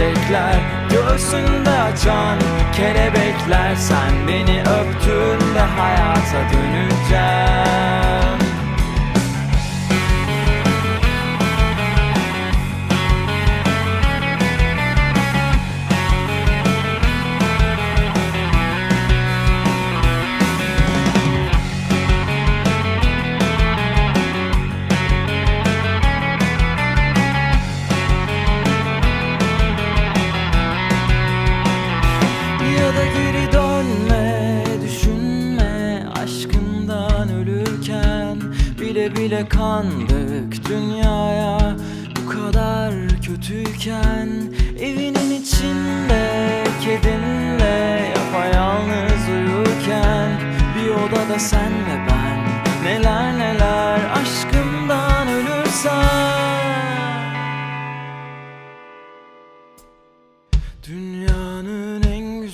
çiçekler Göğsünde açan kelebekler Sen beni öptüğünde hayata döneceğim Bile bile kandık dünyaya. Bu kadar kötüyken Evinin içinde kedinle yapayalnız uyurken Bir odada sen ve ben neler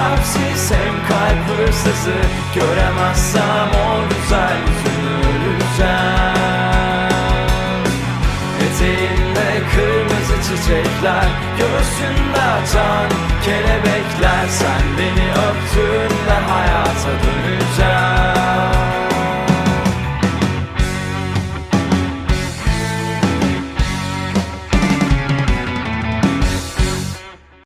kalpsiz hem kalp hırsızı Göremezsem o güzel yüzünü öleceğim. Eteğinde kırmızı çiçekler Göğsünde açan kelebekler Sen beni öptüğünde döneceğim